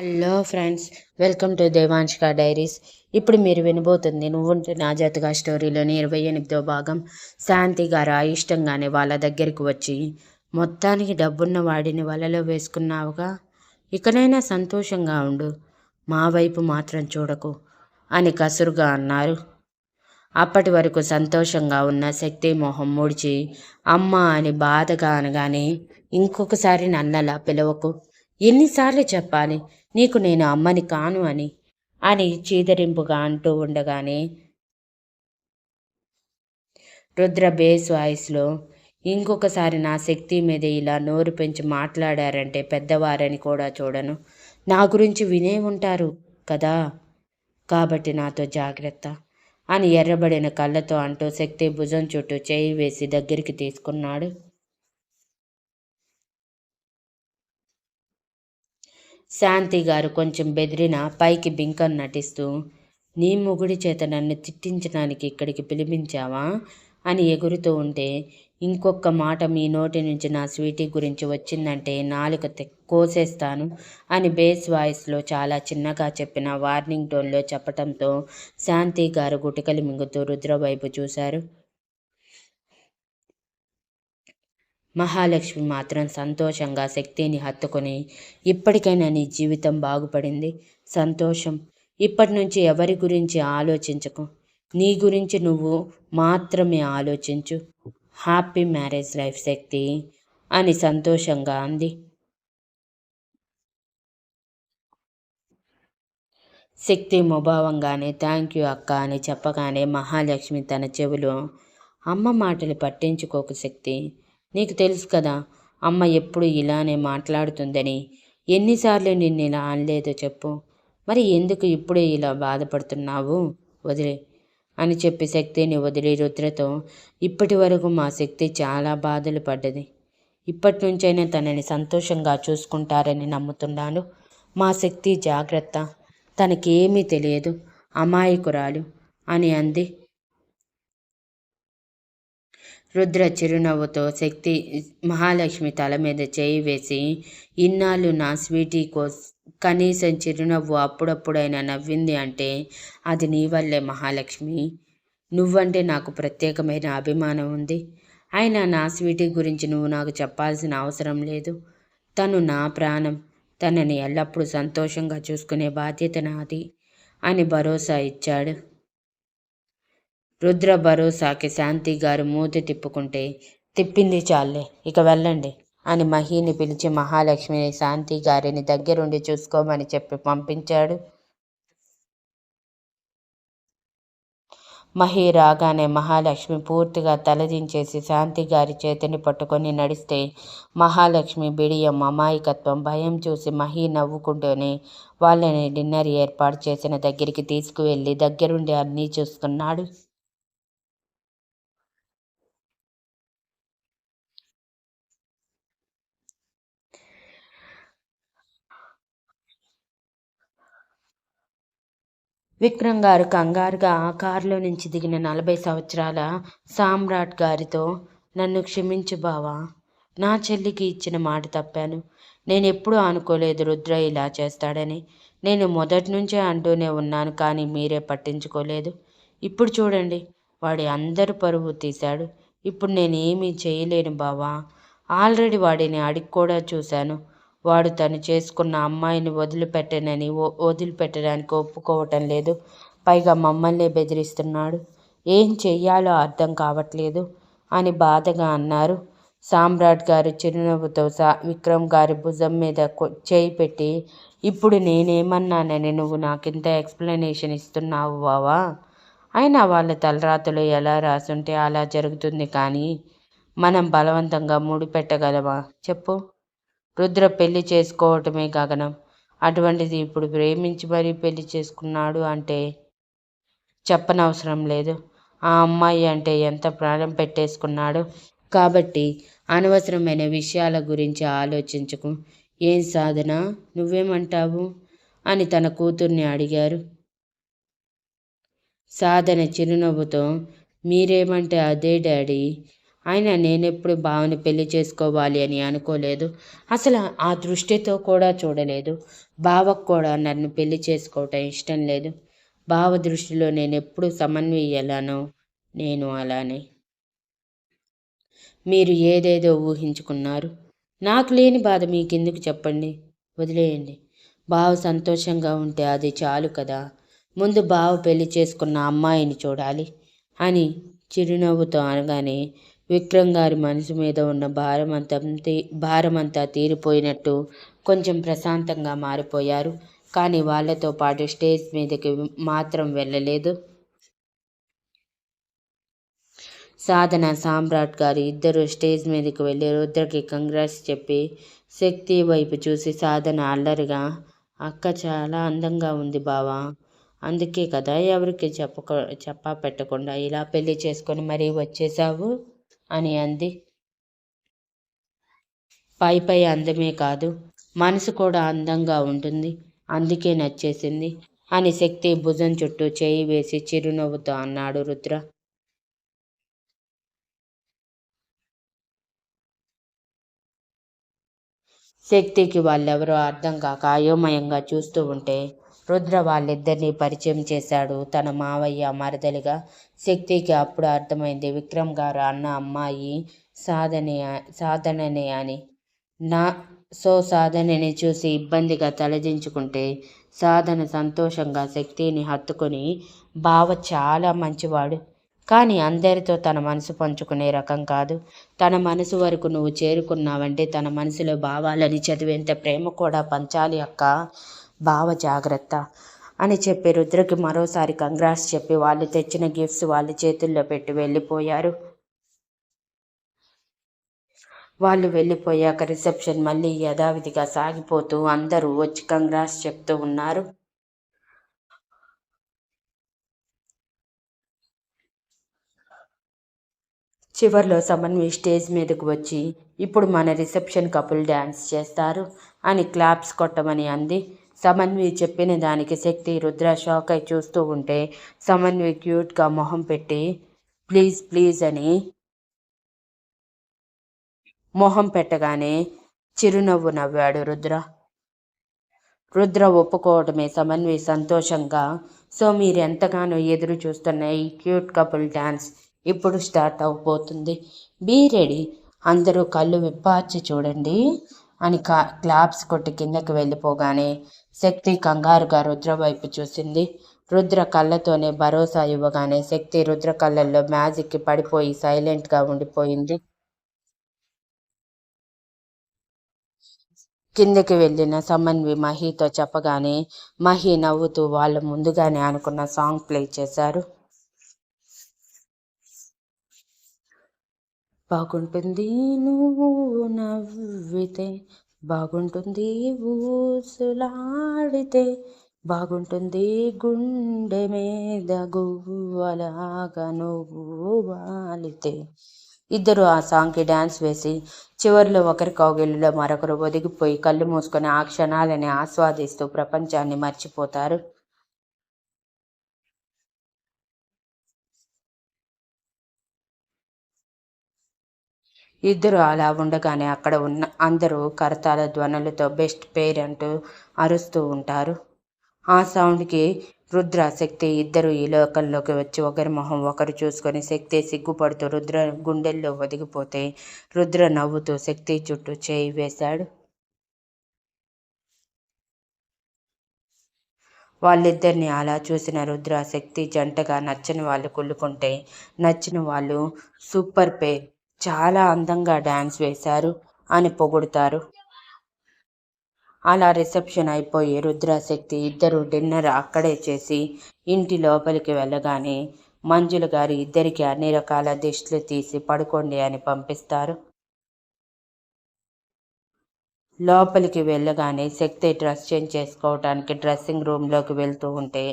Hello friends welcome to Devanshika diaries. ఇప్పుడు మీరు వినబోతుంది నువ్వుంటే నా జాతగా స్టోరీలోని ఇరవై ఎనిమిదో భాగం. శాంతి గారు అయిష్టంగానే వాళ్ళ దగ్గరికి వచ్చి మొత్తానికి డబ్బున్న వాడిని వలలో వేసుకున్నావుగా? ఇకనైనా సంతోషంగా ఉండు. మా వైపు మాత్రం చూడకు అని కసురుగా అన్నారు. అప్పటి వరకు సంతోషంగా ఉన్న శక్తి మొహం ముడిచి అమ్మ అని బాధగా అనగానే ఇంకొకసారి నన్నలా పిలవకు. ఎన్నిసార్లు చెప్పాలి? నీకు నేను అమ్మని కాను అని అని చీదరింపుగా అంటూ ఉండగానే రుద్ర బేస్ వాయిస్లో ఇంకొకసారి నా శక్తి మీద ఇలా నోరు పెంచి మాట్లాడారంటే పెద్దవారని కూడా చూడను. నా గురించి వినే ఉంటారు కదా? కాబట్టి నాతో జాగ్రత్త అని ఎర్రబడిన కళ్ళతో అంటూ శక్తి భుజం చుట్టూ చేయి వేసి దగ్గరికి తీసుకున్నాడు. శాంతి గారు కొంచెం బెదిరిన పైకి బింకం నటిస్తూ నీ మొగుడి చేత నన్ను తిట్టించడానికి ఇక్కడికి పిలిపించావా? అని ఎగురుతూ ఉంటే ఇంకొక మాట మీ నోటి నుంచి నా స్వీటీ గురించి వచ్చిందంటే నాలుక కోసేస్తాను అని బేస్ వాయిస్లో చాలా చిన్నగా చెప్పిన వార్నింగ్ టోన్లో చెప్పటంతో శాంతి గారు గుటికలు మింగుతూ రుద్ర వైపు చూశారు. మహాలక్ష్మి మాత్రం సంతోషంగా శక్తిని హత్తుకొని ఇప్పటికైనా నీ జీవితం బాగుపడింది. సంతోషం. ఇప్పటి నుంచి ఎవరి గురించి ఆలోచించకు. నీ గురించి నువ్వు మాత్రమే ఆలోచించు. హ్యాపీ మ్యారేజ్ లైఫ్ శక్తి అని సంతోషంగా అంది. శక్తి ముభావంగానే థ్యాంక్ యూ అక్క అని చెప్పగానే మహాలక్ష్మి తన చెవిలో అమ్మ మాటలు పట్టించుకోకు శక్తి. నీకు తెలుసు కదా అమ్మ ఎప్పుడు ఇలానే మాట్లాడుతుందని. ఎన్నిసార్లు నిన్ను ఇలా అనలేదో చెప్పు. మరి ఎందుకు ఇప్పుడే ఇలా బాధపడుతున్నావు? వదిలే అని చెప్పి శక్తిని వదిలే రుద్రతో ఇప్పటి వరకు మా శక్తి చాలా బాధలు పడ్డది. ఇప్పటి నుంచైనా తనని సంతోషంగా చూసుకుంటారని నమ్ముతున్నాను. మా శక్తి జాగ్రత్త. తనకేమీ తెలియదు. అమాయకురాలు అని అంది. రుద్ర చిరునవ్వుతో శక్తి మహాలక్ష్మి తల మీద చేయి వేసి ఇన్నాళ్ళు నా స్వీటీ కోస్ కనీసం చిరునవ్వు అప్పుడప్పుడైనా నవ్వింది అంటే అది నీ వల్లే మహాలక్ష్మి. నువ్వంటే నాకు ప్రత్యేకమైన అభిమానం ఉంది. అయినా నా స్వీటీ గురించి నువ్వు నాకు చెప్పాల్సిన అవసరం లేదు. తను నా ప్రాణం. తనని ఎల్లప్పుడూ సంతోషంగా చూసుకునే బాధ్యత నాది అని భరోసా ఇచ్చాడు. రుద్ర భరోసాకి శాంతి గారు మూతి తిప్పుకుంటే తిప్పింది చాలే ఇక వెళ్ళండి అని మహిని పిలిచి మహాలక్ష్మిని శాంతి గారిని దగ్గరుండి చూసుకోమని చెప్పి పంపించాడు. మహి రాగానే మహాలక్ష్మి పూర్తిగా తలదించేసి శాంతి గారి చేతిని పట్టుకొని నడిస్తే మహాలక్ష్మి బిడియం అమాయకత్వం భయం చూసి మహి నవ్వుకుంటూనే వాళ్ళని డిన్నర్ ఏర్పాటు చేసిన దగ్గరికి తీసుకువెళ్ళి దగ్గరుండి అన్నీ చూస్తున్నాడు. విక్రమ్ గారు కంగారుగా ఆ కారులో నుంచి దిగిన నలభై సంవత్సరాల సామ్రాట్ గారితో నన్ను క్షమించు బావా నా చెల్లికి ఇచ్చిన మాట తప్పాను. నేను ఎప్పుడూ అనుకోలేదు రుద్ర ఇలా చేస్తాడని. నేను మొదటి నుంచే అంటూనే ఉన్నాను కానీ మీరే పట్టించుకోలేదు. ఇప్పుడు చూడండి వాడి అందరు పరువు తీశాడు. ఇప్పుడు నేను ఏమీ చేయలేను బావా. ఆల్రెడీ వాడిని అడిగి కూడా చూశాను. వాడు తను చేసుకున్న అమ్మాయిని వదిలిపెట్టనని వదిలిపెట్టడానికి ఒప్పుకోవటం లేదు. పైగా మమ్మల్నే బెదిరిస్తున్నాడు. ఏం చెయ్యాలో అర్థం కావట్లేదు అని బాధగా అన్నారు. సామ్రాట్ గారు చిరునవ్వుతో సా విక్రమ్ గారి భుజం మీద చేయి పెట్టి ఇప్పుడు నేనేమన్నానని నువ్వు నాకింత ఎక్స్ప్లెనేషన్ ఇస్తున్నావు బావా? అయినా వాళ్ళ తలరాతలు ఎలా రాసుంటే అలా జరుగుతుంది కానీ మనం బలవంతంగా ముడిపెట్టగలమా? చెప్పు. రుద్ర పెళ్ళి చేసుకోవటమే గగనం. అటువంటిది ఇప్పుడు ప్రేమించి మరీ పెళ్ళి చేసుకున్నాడు అంటే చెప్పనవసరం లేదు. ఆ అమ్మాయి అంటే ఎంత ప్రాణం పెట్టేసుకున్నాడు. కాబట్టి అనవసరమైన విషయాల గురించి ఆలోచించకు. ఏం సాధన? నువ్వేమంటావు? అని తన కూతుర్ని అడిగారు. సాధన చిరునవ్వుతో మీరేమంటే అదే డాడీ? ఆయన నేనెప్పుడు బావని పెళ్ళి చేసుకోవాలి అని అనుకోలేదు. అసలు ఆ దృష్టితో కూడా చూడలేదు. బావకు కూడా నన్ను పెళ్ళి చేసుకోవటం ఇష్టం లేదు. బావ దృష్టిలో నేను ఎప్పుడు సమన్వయలానో నేను అలానే. మీరు ఏదేదో ఊహించుకున్నారు. నాకు లేని బాధ మీకెందుకు చెప్పండి? వదిలేయండి. బావ సంతోషంగా ఉంటే అది చాలు కదా. ముందు బావ పెళ్ళి చేసుకున్న అమ్మాయిని చూడాలి అని చిరునవ్వుతో అనగానే విక్రమ్ గారి మనసు మీద ఉన్న భారమంతా భారమంతా తీరిపోయినట్టు కొంచెం ప్రశాంతంగా మారిపోయారు. కానీ వాళ్ళతో పాటు స్టేజ్ మీదకి మాత్రం వెళ్ళలేదు. సాధన సామ్రాట్ గారు ఇద్దరు స్టేజ్ మీదకి వెళ్ళి రుద్రకి కంగ్రాట్స్ చెప్పి శక్తి వైపు చూసి సాధన అల్లరిగా అక్క చాలా అందంగా ఉంది బావా అందుకే కదా ఎవరికి చెప్పక చెప్పా పెట్టకుండా ఇలా పెళ్ళి చేసుకొని మరీ వచ్చేసావు? అని అంది. పై పై అందమే కాదు మనసు కూడా అందంగా ఉంటుంది. అందుకే నచ్చేసింది అని శక్తి భుజం చుట్టూ చేయి వేసి చిరునవ్వుతో అన్నాడు రుద్ర. శక్తికి వాళ్ళెవరో అర్థం కాక అయోమయంగా చూస్తూ ఉంటే రుద్ర వాళ్ళిద్దరినీ పరిచయం చేశాడు. తన మావయ్య మరదలిగా శక్తికి అప్పుడు అర్థమైంది. విక్రమ్ గారు అన్న అమ్మాయి సాధనే సాధననే అని. నా సో సాధనని చూసి ఇబ్బందిగా తలదించుకుంటే సాధన సంతోషంగా శక్తిని హత్తుకొని బావ చాలా మంచివాడు. కానీ అందరితో తన మనసు పంచుకునే రకం కాదు. తన మనసు వరకు నువ్వు చేరుకున్నావంటే తన మనసులో భావాలని చదివేంత ప్రేమ కూడా పంచాలి అక్క. బావ జాగ్రత్త అని చెప్పి రుద్రకి మరోసారి కంగ్రాట్స్ చెప్పి వాళ్ళు తెచ్చిన గిఫ్ట్స్ వాళ్ళ చేతుల్లో పెట్టి వెళ్ళిపోయారు. వాళ్ళు వెళ్ళిపోయాక రిసెప్షన్ మళ్ళీ యథావిధిగా సాగిపోతూ అందరూ వచ్చి కంగ్రాట్స్ చెప్తూ ఉన్నారు. చివరిలో సమన్వి స్టేజ్ మీదకు వచ్చి ఇప్పుడు మన రిసెప్షన్ కపుల్ డ్యాన్స్ చేస్తారు అని క్లాప్స్ కొట్టమని అంది. సమన్వి చెప్పిన దానికి శక్తి రుద్ర షాక్ అయి చూస్తూ ఉంటే సమన్వి క్యూట్గా మొహం పెట్టి ప్లీజ్ ప్లీజ్ అని మొహం పెట్టగానే చిరునవ్వు నవ్వాడు రుద్ర. రుద్ర ఒప్పుకోవడమే సమన్వి సంతోషంగా సో మీరు ఎంతగానో ఎదురు చూస్తున్న ఈ క్యూట్ కపుల్ డ్యాన్స్ ఇప్పుడు స్టార్ట్ అవబోతుంది. Be ready. అందరూ కళ్ళు విప్పార్చి చూడండి అని క్లాప్స్ కొట్టి కిందకి వెళ్ళిపోగానే శక్తి కంగారుగా రుద్ర వైపు చూసింది. రుద్ర కళ్ళతోనే భరోసా ఇవ్వగానే శక్తి రుద్ర కళ్ళల్లో మ్యాజిక్కి పడిపోయి సైలెంట్గా ఉండిపోయింది. కిందకి వెళ్ళిన సమన్వి మహితో చెప్పగానే మహి నవ్వుతూ వాళ్ళు ముందుగానే అనుకున్న సాంగ్ ప్లే చేశారు. బాగుంటుంది నువ్వు నవ్వితే బాగుంటుంది ఊసులాడితే బాగుంటుంది గుండె మీద గువ్వలాగా నువ్వు వాలితే. ఇద్దరు ఆ సాంగ్కి డ్యాన్స్ వేసి చివరిలో ఒకరి కౌగిలిలో మరొకరు ఒదిగిపోయి కళ్ళు మూసుకొని ఆ క్షణాలని ఆస్వాదిస్తూ ప్రపంచాన్ని మర్చిపోతారు. ఇద్దరు అలా ఉండగానే అక్కడ ఉన్న అందరూ కరతాల ధ్వనులతో బెస్ట్ పేర్ అంటూ అరుస్తూ ఉంటారు. ఆ సౌండ్కి రుద్ర శక్తి ఇద్దరు ఈ లోకంలోకి వచ్చి ఒకరి మొహం ఒకరు చూసుకొని శక్తి సిగ్గుపడుతూ రుద్ర గుండెల్లో ఒదిగిపోతే రుద్ర నవ్వుతూ శక్తి చుట్టూ చేయి వేశాడు. వాళ్ళిద్దరిని అలా చూసిన రుద్ర శక్తి జంటగా నచ్చని వాళ్ళు కుళ్ళుకుంటే నచ్చిన వాళ్ళు సూపర్ పేర్ చాలా అందంగా డ్యాన్స్ వేశారు అని పొగుడుతారు. అలా రిసెప్షన్ అయిపోయి రుద్రాశక్తి ఇద్దరు డిన్నర్ అక్కడే చేసి ఇంటి లోపలికి వెళ్ళగానే మంజుల గారు ఇద్దరికి అన్ని రకాల దిష్టిలు తీసి పడుకోండి అని పంపిస్తారు. లోపలికి వెళ్ళగానే శక్తి డ్రెస్ చేంజ్ చేసుకోవడానికి డ్రెస్సింగ్ రూమ్లోకి వెళ్తూ ఉంటే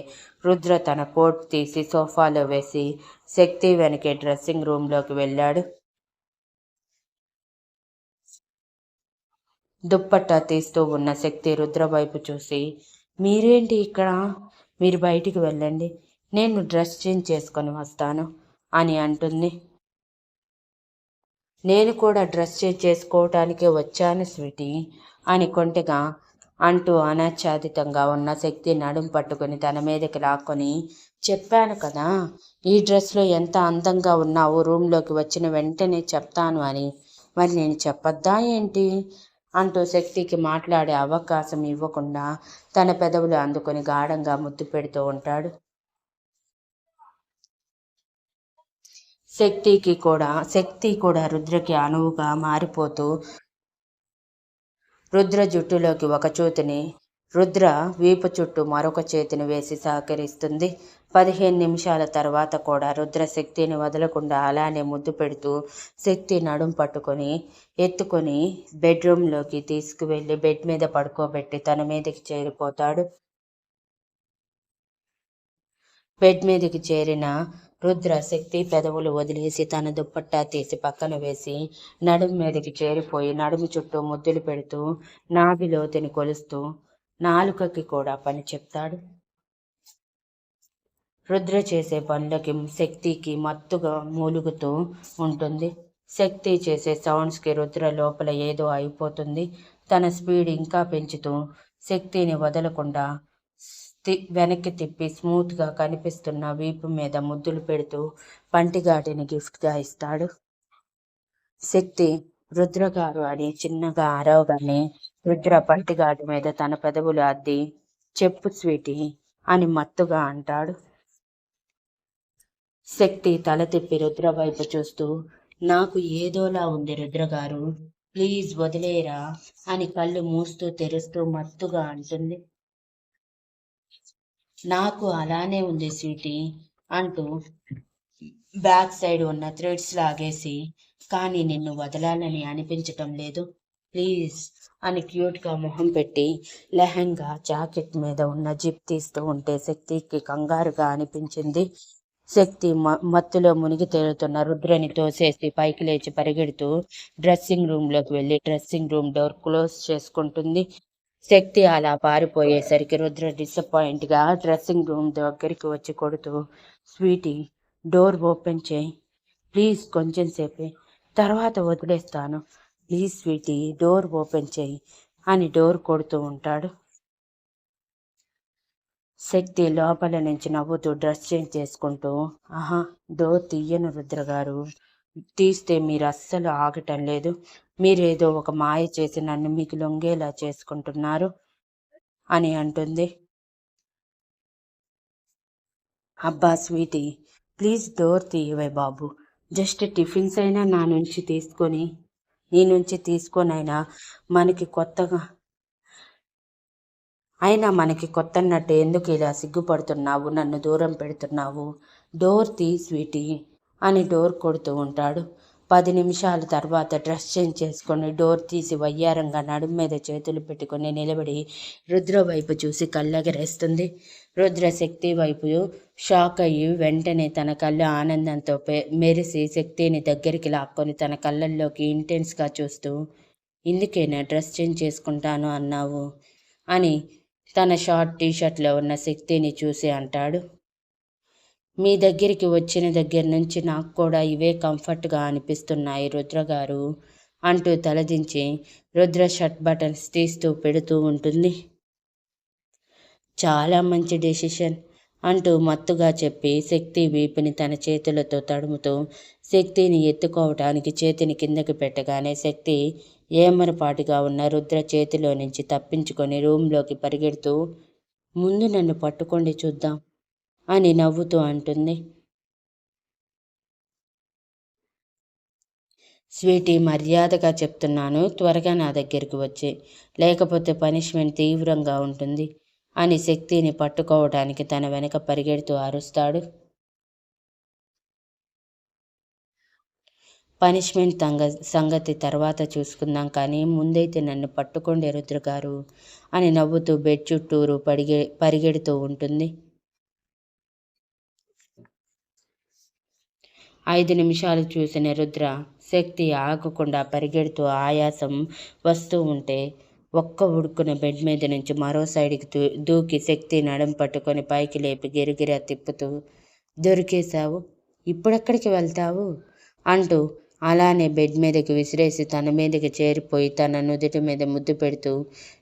రుద్ర తన కోట్ తీసి సోఫాలో వేసి శక్తి వెనకే డ్రెస్సింగ్ రూమ్లోకి వెళ్ళాడు. దుప్పట్టా తీస్తూ ఉన్న శక్తి రుద్ర వైపు చూసి మీరేంటి ఇక్కడ? మీరు బయటికి వెళ్ళండి. నేను డ్రెస్ చేంజ్ చేసుకొని వస్తాను అని అంటుంది. నేను కూడా డ్రెస్ చేంజ్ చేసుకోవటానికే వచ్చాను స్వీటీ అని కొంటెగా అంటూ అనాచ్ఛాదితంగా ఉన్న శక్తి నడుం పట్టుకుని తన మీదకి లాక్కొని చెప్పాను కదా ఈ డ్రెస్లో ఎంత అందంగా ఉన్నావు రూమ్లోకి వచ్చిన వెంటనే చెప్తాను అని. మరి నేను చెప్పొద్దా ఏంటి? అంటూ శక్తికి మాట్లాడే అవకాశం ఇవ్వకుండా తన పెదవులు అందుకొని గాఢంగా ముద్దు పెడుతూ ఉంటాడు. శక్తికి కూడా శక్తి కూడా రుద్రకి అనువుగా మారిపోతూ రుద్ర జుట్టులోకి ఒక చూతిని రుద్ర వీపు చుట్టూ మరొక చేతిని వేసి సహకరిస్తుంది. పదిహేను నిమిషాల తర్వాత కూడా రుద్ర శక్తిని వదలకుండా అలానే ముద్దు పెడుతూ శక్తి నడుం పట్టుకొని ఎత్తుకొని బెడ్రూమ్లోకి తీసుకువెళ్ళి బెడ్ మీద పడుకోబెట్టి తన మీదకి చేరిపోతాడు. బెడ్ మీదకి చేరిన రుద్ర శక్తి పెదవులు వదిలేసి తన దుప్పట్టా తీసి పక్కన వేసి నడుము మీదకి చేరిపోయి నడుము చుట్టూ ముద్దులు పెడుతూ నాభిలోతిని కొలుస్తూ నాలుకకి కూడా పని చెప్తాడు. రుద్ర చేసే పనులకి శక్తికి మత్తుగా మూలుగుతూ ఉంటుంది. శక్తి చేసే సౌండ్స్కి రుద్ర లోపల ఏదో అయిపోతుంది. తన స్పీడ్ ఇంకా పెంచుతూ శక్తిని వదలకుండా వెనక్కి తిప్పి స్మూత్గా కనిపిస్తున్న వీపు మీద ముద్దులు పెడుతూ పంటిగాటిని గిఫ్ట్గా ఇస్తాడు. శక్తి రుద్రగారు అని చిన్నగా అరవగానే రుద్ర పంటిగాటి మీద తన పెదవులు అద్ది చెప్పు స్వీటీ అని మత్తుగా అంటాడు. శక్తి తల తిప్పి రుద్ర వైపు చూస్తూ నాకు ఏదోలా ఉంది రుద్రగారు ప్లీజ్ వదిలేరా అని కళ్ళు మూస్తూ తెరుస్తూ మత్తుగా అంటుంది. నాకు అలానే ఉంది స్వీటీ అంటూ బ్యాక్ సైడ్ ఉన్న థ్రెడ్స్ లాగేసి కానీ నిన్ను వదలాలని అనిపించటం లేదు ప్లీజ్ అని క్యూట్గా మొహం పెట్టి లెహంగా జాకెట్ మీద ఉన్న జిప్ తీస్తూ ఉంటే శక్తికి కంగారుగా అనిపించింది. శక్తి మత్తులో మునిగి తేలుతున్న రుద్రని తోసేసి పైకి లేచి పరిగెడుతూ డ్రెస్సింగ్ రూమ్లోకి వెళ్ళి డ్రెస్సింగ్ రూమ్ డోర్ క్లోజ్ చేసుకుంటుంది. శక్తి అలా పారిపోయేసరికి రుద్ర డిసప్పాయింట్గా డ్రెస్సింగ్ రూమ్ దగ్గరికి వచ్చి కొడుతూ స్వీటీ డోర్ ఓపెన్ చేయి. ప్లీజ్ కొంచెం సేపే. తర్వాత వదిలేస్తాను. ప్లీజ్ స్వీటీ డోర్ ఓపెన్ చేయి అని డోర్ కొడుతూ ఉంటాడు. శక్తి లోపల నుంచి నవ్వుతూ డ్రెస్ చేంజ్ చేసుకుంటూ ఆహా డోర్ తీయను రుద్రగారు. తీస్తే మీరు అస్సలు ఆగటం లేదు. మీరేదో ఒక మాయ చేసి నన్ను మీకు లొంగేలా చేసుకుంటున్నారు అని అంటుంది. అబ్బా స్వీటీ ప్లీజ్ డోర్ తీయవే బాబు. జస్ట్ టిఫిన్స్ అయినా నా నుంచి తీసుకొని నీ నుంచి తీసుకొనైనా మనకి కొత్తగా అయినా మనకి కొత్తన్నట్టు ఎందుకు ఇలా సిగ్గుపడుతున్నావు? నన్ను దూరం పెడుతున్నావు. డోర్ తీ స్వీటీ అని డోర్ కొడుతూ ఉంటాడు. పది నిమిషాల తర్వాత డ్రెస్ చేంజ్ చేసుకొని డోర్ తీసి వయ్యారంగా నడుము మీద చేతులు పెట్టుకొని నిలబడి రుద్ర వైపు చూసి కళ్ళగరేస్తుంది. రుద్ర శక్తి వైపు షాక్ అయ్యి వెంటనే తన కళ్ళు ఆనందంతో మెరిసి శక్తిని దగ్గరికి లాక్కొని తన కళ్ళల్లోకి ఇంటెన్స్గా చూస్తూ ఇందుకేనా డ్రెస్ చేంజ్ చేసుకుంటాను అన్నావు అని తన షార్ట్ టీషర్ట్లో ఉన్న శక్తిని చూసి అంటాడు. మీ దగ్గరికి వచ్చిన దగ్గర నుంచి నాకు కూడా ఇవే కంఫర్ట్గా అనిపిస్తున్నాయి రుద్ర గారు అంటూ తలదించి రుద్ర షర్ట్ బటన్స్ తీస్తూ పెడుతూ ఉంటుంది. చాలా మంచి డెసిషన్ అంటూ మత్తుగా చెప్పి శక్తి వీపుని తన చేతులతో తడుముతూ శక్తిని ఎత్తుకోవటానికి చేతిని కిందకి పెట్టగానే శక్తి ఏమరపాటుగా ఉన్న రుద్ర చేతిలో నుంచి తప్పించుకొని రూమ్లోకి పరిగెడుతూ ముందు నన్ను పట్టుకోండి చూద్దాం. అని నవ్వుతూ అంటుంది. స్వీటీ మర్యాదగా చెప్తున్నాను త్వరగా నా దగ్గరికి వచ్చి. లేకపోతే పనిష్మెంట్ తీవ్రంగా ఉంటుంది అని శక్తిని పట్టుకోవడానికి తన వెనక పరిగెడుతూ అరుస్తాడు. పనిష్మెంట్ తంగ సంగతి తర్వాత చూసుకుందాం కానీ ముందైతే నన్ను పట్టుకోండి రుద్రగారు అని నవ్వుతూ బెడ్ చుట్టూరు పడిగే పరిగెడుతూ ఉంటుంది. ఐదు నిమిషాలు చూసిన రుద్ర శక్తి ఆగకుండా పరిగెడుతూ ఆయాసం వస్తూ ఉంటే ఒక్క ఉడుకున బెడ్ మీద నుంచి మరో సైడ్కి దూ దూకి శక్తి నడుం పట్టుకొని పైకి లేపి గిరిగిరా తిప్పుతూ దొరికేశావు? ఇప్పుడెక్కడికి వెళ్తావు? అంటూ అలానే బెడ్ మీదకి విసిరేసి తన మీదకి చేరిపోయి తన నుదుటి మీద ముద్దు పెడుతూ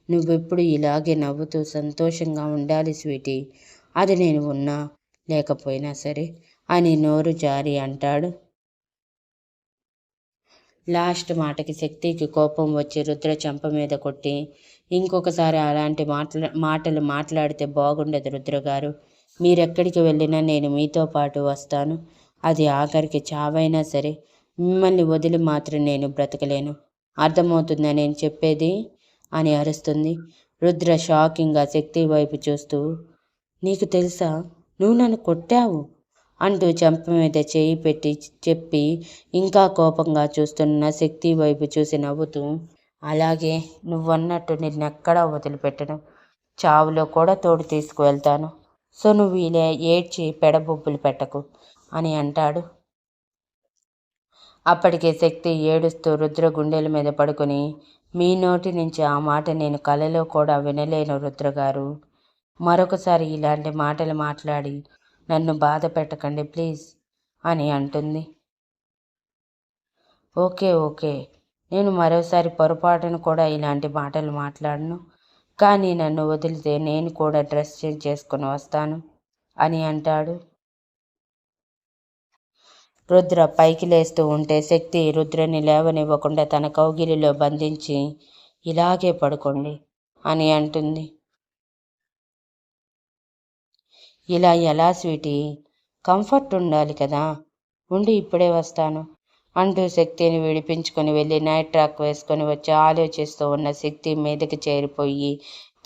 నువ్వెప్పుడు ఇలాగే నవ్వుతూ సంతోషంగా ఉండాలి స్వీటీ. అది నేను ఉన్నా లేకపోయినా సరే అని నోరు జారి అంటాడు. లాస్ట్ మాటకి శక్తికి కోపం వచ్చి రుద్ర చెంప మీద కొట్టి ఇంకొకసారి అలాంటి మాటల మాటలు మాట్లాడితే బాగుండదు రుద్ర గారు మీరెక్కడికి వెళ్ళినా నేను మీతో పాటు వస్తాను. అది ఆఖరికి చావైనా సరే మిమ్మల్ని వదిలి మాత్రం నేను బ్రతకలేను. అర్థమవుతుందా నేను చెప్పేది? అని అరుస్తుంది. రుద్ర షాకింగ్గా శక్తి వైపు చూస్తూ నీకు తెలుసా? నువ్వు నన్ను కొట్టావు. అంటూ చెంప మీద చేయి పెట్టి చెప్పి ఇంకా కోపంగా చూస్తున్న శక్తి వైపు చూసి నవ్వుతూ అలాగే నువ్వన్నట్టు నిన్నెక్కడా వదిలిపెట్టను. చావులో కూడా తోడు తీసుకువెళ్తాను. సో నువ్వు ఇలా ఏడ్చి పెడబొబ్బులు పెట్టకు అని అంటాడు. అప్పటికే శక్తి ఏడుస్తూ రుద్ర గుండెల మీద పడుకొని మీ నోటి నుంచి ఆ మాట నేను కలలో కూడా వినలేను రుద్రగారు. మరొకసారి ఇలాంటి మాటలు మాట్లాడి నన్ను బాధ పెట్టకండి ప్లీజ్ అని అంటుంది. Okay okay. నేను మరోసారి పొరపాటును కూడా ఇలాంటి మాటలు మాట్లాడను. కానీ నన్ను వదిలితే నేను కూడా డ్రెస్ చేంజ్ చేసుకుని వస్తాను అని అంటాడు. రుద్ర పైకి లేస్తూ ఉంటే శక్తి రుద్రని లేవనివ్వకుండా తన కౌగిలిలో బంధించి ఇలాగే పడుకోండి అని అంటుంది. ఇలా ఎలా స్వీటీ? కంఫర్ట్ ఉండాలి కదా. ఉండి ఇప్పుడే వస్తాను అంటూ శక్తిని విడిపించుకొని వెళ్ళి నైట్ ట్రాక్ వేసుకొని వచ్చి ఆలోచిస్తూ ఉన్న శక్తి మీదకి చేరిపోయి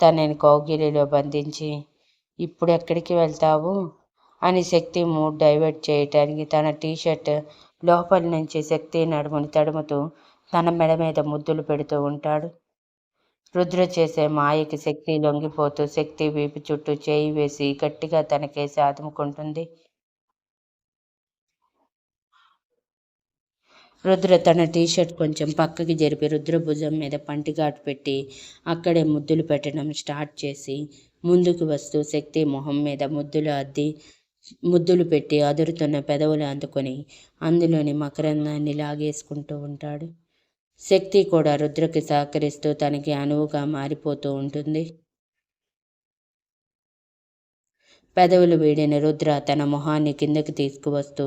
తనని కౌగిలిలో బంధించి ఇప్పుడు ఎక్కడికి వెళ్తావు? అని శక్తి మూడ్ డైవర్ట్ చేయటానికి తన టీషర్ట్ లోపల నుంచి శక్తి నడుముని తడుముతూ తన మెడ మీద ముద్దులు పెడుతూ ఉంటాడు. రుద్ర చేసే మాయకి శక్తి లొంగిపోతూ శక్తి వీపు చుట్టూ చేయి వేసి గట్టిగా తనకేసి ఆదుముకుంటుంది. రుద్ర తన టీషర్ట్ కొంచెం పక్కకి జరిపి రుద్ర భుజం మీద పంటిగాటు పెట్టి అక్కడే ముద్దులు పెట్టడం స్టార్ట్ చేసి ముందుకు వస్తూ శక్తి మొహం మీద ముద్దులు అద్ది ముద్దులు పెట్టి అదురుతున్న పెదవులు అందుకొని అందులోని మకరందాన్ని లాగేసుకుంటూ ఉంటాడు. శక్తి కూడా రుద్రకి సహకరిస్తూ తనకి అనువుగా మారిపోతూ ఉంటుంది. పెదవులు వీడిన రుద్ర తన మొహాన్ని కిందకి తీసుకువస్తూ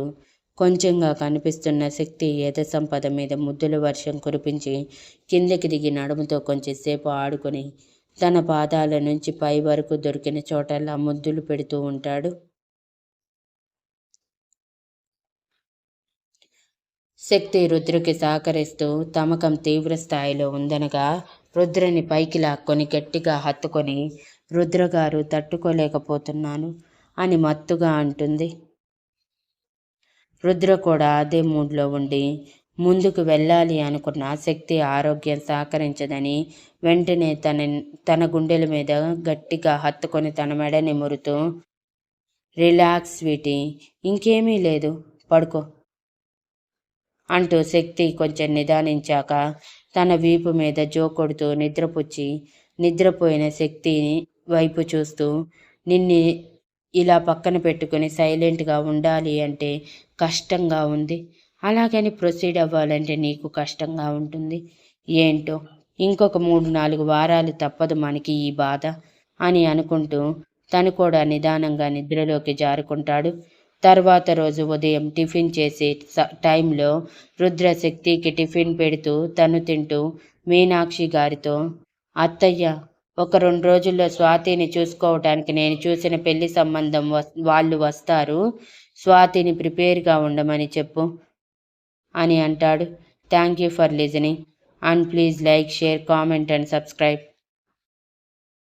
కొంచెంగా కనిపిస్తున్న శక్తి ఏద సంపద మీద ముద్దుల వర్షం కురిపించి కిందకి దిగి నడుముతో కొంచెంసేపు ఆడుకొని తన పాదాల నుంచి పై వరకు దొరికిన చోటల్లా ముద్దులు పెడుతూ ఉంటాడు. శక్తి రుద్రుకి సహకరిస్తూ తమకం తీవ్ర స్థాయిలో ఉందనగా రుద్రని పైకి లాక్కొని గట్టిగా హత్తుకొని రుద్రగారు తట్టుకోలేకపోతున్నాను అని మత్తుగా అంటుంది. రుద్ర కూడా అదే మూడ్లో ఉండి ముందుకు వెళ్ళాలి అనుకున్న శక్తి ఆరోగ్యం సహకరించదని వెంటనే తన తన గుండెల మీద గట్టిగా హత్తుకొని తన మెడని మురుతూ రిలాక్స్ వీటి ఇంకేమీ లేదు పడుకో అంటూ శక్తి కొంచెం నిదానించాక తన వీపు మీద జోకొడుతూ నిద్రపుచ్చి నిద్రపోయిన శక్తిని వైపు చూస్తూ నిన్ని ఇలా పక్కన పెట్టుకుని సైలెంట్గా ఉండాలి అంటే కష్టంగా ఉంది. అలాగని ప్రొసీడ్ అవ్వాలంటే నీకు కష్టంగా ఉంటుంది. ఏంటో ఇంకొక మూడు నాలుగు వారాలు తప్పదు మనకి ఈ బాధ అని అనుకుంటూ తను కూడా నిదానంగా నిద్రలోకి జారుకుంటాడు. తర్వాత రోజు ఉదయం టిఫిన్ చేసే టైంలో రుద్రశక్తికి టిఫిన్ పెడుతూ తను తింటూ మీనాక్షి గారితో అత్తయ్య ఒక రెండు రోజుల్లో స్వాతిని చూసుకోవటానికి నేను చూసిన పెళ్ళి సంబంధం వాళ్ళు వస్తారు. స్వాతిని ప్రిపేర్గా ఉండమని చెప్పు అని అంటాడు. Thank you for listening. And please like share comment and subscribe.